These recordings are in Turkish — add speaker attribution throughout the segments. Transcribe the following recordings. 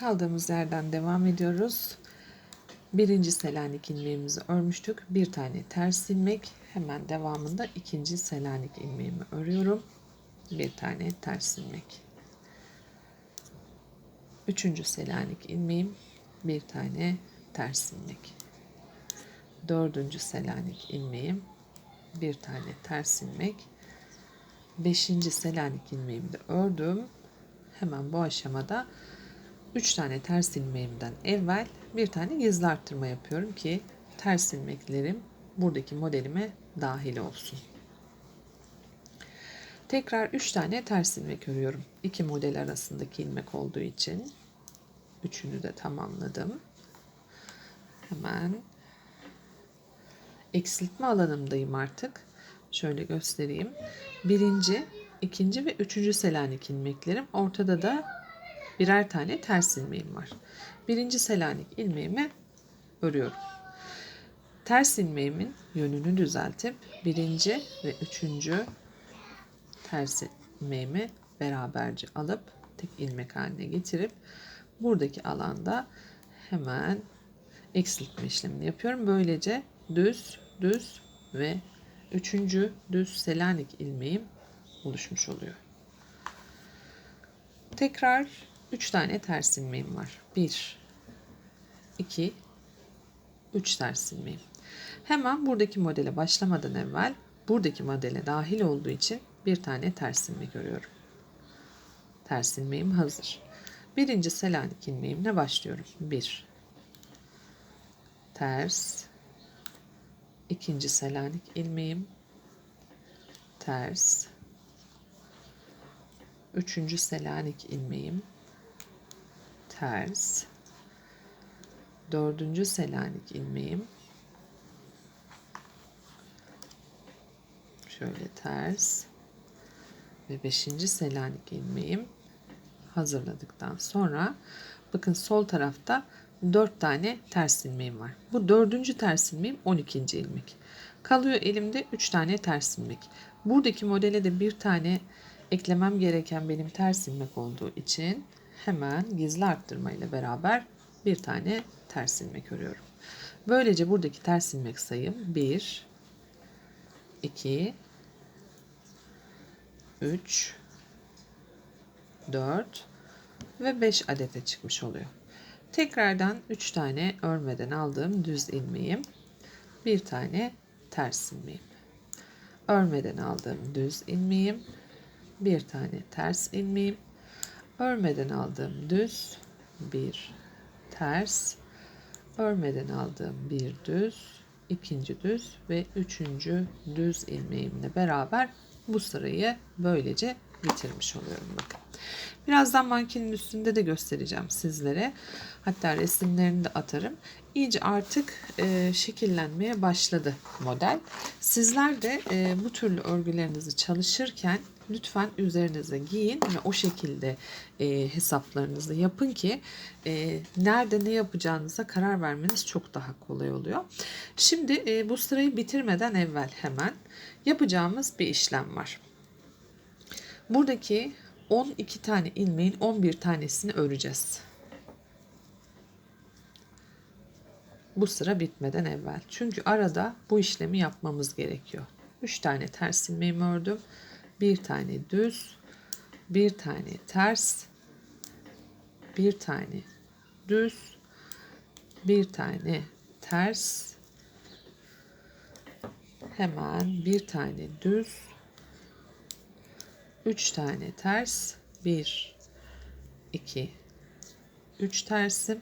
Speaker 1: Kaldığımız yerden devam ediyoruz. Birinci Selanik ilmeğimizi örmüştük. Bir tane ters ilmek. Hemen devamında ikinci Selanik ilmeğimi örüyorum. Bir tane ters ilmek. Üçüncü Selanik ilmeğim. Bir tane ters ilmek. Dördüncü Selanik ilmeğim. Bir tane ters ilmek. Beşinci Selanik ilmeğimi de ördüm. Hemen bu aşamada 3 tane ters ilmeğimden evvel bir tane gizli arttırma yapıyorum ki ters ilmeklerim buradaki modelime dahil olsun. Tekrar 3 tane ters ilmek örüyorum. İki model arasındaki ilmek olduğu için üçünü de tamamladım. Hemen eksiltme alanımdayım artık. Şöyle göstereyim. Birinci, ikinci ve üçüncü Selanik ilmeklerim. Ortada da birer tane ters ilmeğim var. Birinci Selanik ilmeğimi örüyorum. Ters ilmeğimin yönünü düzeltip birinci ve üçüncü ters ilmeğimi beraberce alıp tek ilmek haline getirip buradaki alanda hemen eksiltme işlemini yapıyorum. Böylece düz, düz ve üçüncü düz Selanik ilmeğim oluşmuş oluyor. Tekrar 3 tane ters ilmeğim var. 1 2 3 ters ilmeğim. Hemen buradaki modele başlamadan evvel buradaki modele dahil olduğu için bir tane ters ilmek örüyorum. Ters ilmeğim hazır. Birinci Selanik ilmeğimle başlıyorum. 1 ters ikinci Selanik ilmeğim ters üçüncü Selanik ilmeğim ters dördüncü Selanik ilmeğim şöyle ters ve beşinci Selanik ilmeğim hazırladıktan sonra bakın sol tarafta 4 tane ters ilmeğim var. Bu dördüncü ters ilmeğim 12. ilmek. Kalıyor elimde 3 tane ters ilmek. Buradaki modele de bir tane eklemem gereken benim ters ilmek olduğu için hemen gizli arttırma ile beraber bir tane ters ilmek örüyorum. Böylece buradaki ters ilmek sayım 1 2 3 4 ve 5 adete çıkmış oluyor. Tekrardan 3 tane örmeden aldığım düz ilmeğim, bir tane ters ilmeğim. Örmeden aldığım düz ilmeğim, bir tane ters ilmeğim, örmeden aldığım düz, bir ters, örmeden aldığım bir düz, ikinci düz ve üçüncü düz ilmeğimle beraber bu sırayı böylece bitirmiş oluyorum bakın. Birazdan mankenin üstünde de göstereceğim sizlere. Hatta resimlerini de atarım. İyice artık e, şekillenmeye başladı model. Sizler de e, bu türlü örgülerinizi çalışırken lütfen üzerinize giyin ve o şekilde e, hesaplarınızı yapın ki e, nerede ne yapacağınıza karar vermeniz çok daha kolay oluyor. Şimdi e, bu sırayı bitirmeden evvel hemen yapacağımız bir işlem var. Buradaki 12 tane ilmeğin 11 tanesini öreceğiz. Bu sıra bitmeden evvel. Çünkü arada bu işlemi yapmamız gerekiyor. 3 tane ters ilmeğimi ördüm. Bir tane düz, bir tane ters, bir tane düz, bir tane ters, hemen bir tane düz, 3 tane ters 1 2 3 tersim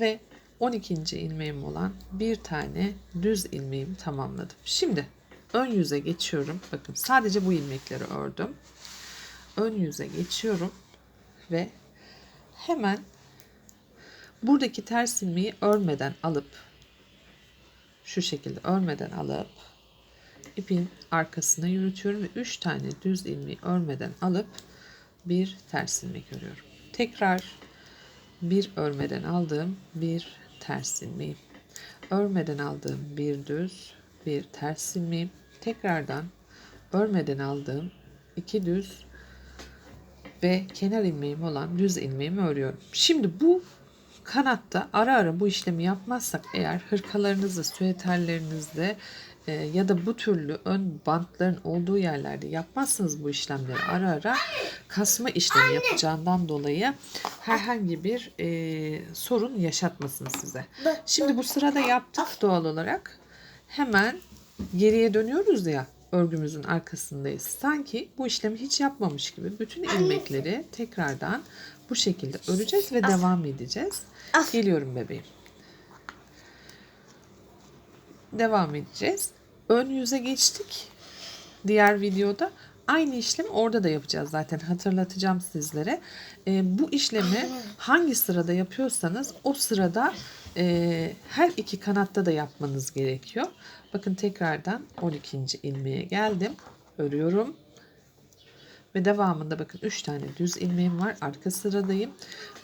Speaker 1: ve 12. ilmeğim olan bir tane düz ilmeğimi tamamladım. Şimdi ön yüze geçiyorum. Bakın sadece bu ilmekleri ördüm. Ön yüze geçiyorum ve hemen buradaki ters ilmeği örmeden alıp şu şekilde örmeden alıp ipin arkasına yürütüyorum ve 3 tane düz ilmeği örmeden alıp bir ters ilmek örüyorum. Tekrar bir örmeden aldığım bir ters ilmeği. Örmeden aldığım bir düz, bir ters ilmeği. Tekrardan örmeden aldığım iki düz, ve kenar ilmeğim olan düz ilmeğimi örüyorum. Şimdi bu kanatta ara ara bu işlemi yapmazsak eğer hırkalarınızda, süeterlerinizde e, ya da bu türlü ön bantların olduğu yerlerde yapmazsınız bu işlemleri ara ara kasma işlemi yapacağından dolayı herhangi bir e, sorun yaşatmasın size. Şimdi bu sırada yaptık doğal olarak. Hemen geriye dönüyoruz ya örgümüzün arkasındayız. Sanki bu işlemi hiç yapmamış gibi bütün ilmekleri tekrardan bu şekilde öreceğiz ve devam edeceğiz. Geliyorum bebeğim. Devam edeceğiz. Ön yüze geçtik. Diğer videoda aynı işlemi orada da yapacağız zaten hatırlatacağım sizlere. Ee, bu işlemi hangi sırada yapıyorsanız o sırada e, her iki kanatta da yapmanız gerekiyor. Bakın tekrardan 12. ilmeğe geldim. Örüyorum. Ve devamında bakın 3 tane düz ilmeğim var. Arka sıradayım.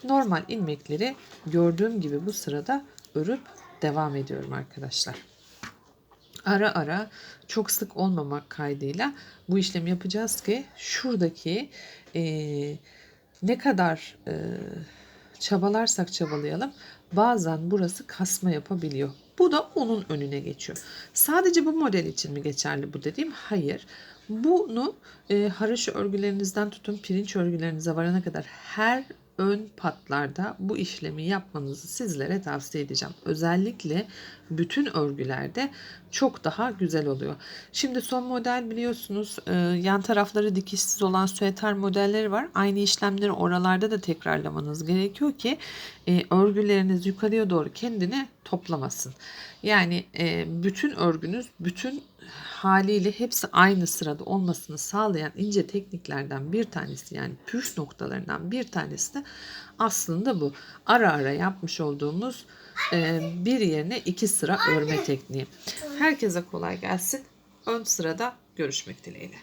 Speaker 1: Normal ilmekleri gördüğüm gibi bu sırada örüp devam ediyorum arkadaşlar. Ara ara çok sık olmamak kaydıyla bu işlemi yapacağız ki şuradaki eee, ne kadar eee, çabalarsak çabalayalım bazen burası kasma yapabiliyor. Bu da onun önüne geçiyor. Sadece bu model için mi geçerli bu dediğim? Hayır. Bunu e, haraşo örgülerinizden tutun pirinç örgülerinize varana kadar her ön patlarda bu işlemi yapmanızı sizlere tavsiye edeceğim. Özellikle bütün örgülerde çok daha güzel oluyor. Şimdi son model biliyorsunuz e, yan tarafları dikişsiz olan süeter modelleri var. Aynı işlemleri oralarda da tekrarlamanız gerekiyor ki e, örgüleriniz yukarıya doğru kendini toplamasın. Yani e, bütün örgünüz bütün haliyle hepsi aynı sırada olmasını sağlayan ince tekniklerden bir tanesi yani püf noktalarından bir tanesi de aslında bu. Ara ara yapmış olduğumuz e, bir yerine iki sıra örme tekniği. Herkese kolay gelsin. Ön sırada görüşmek dileğiyle.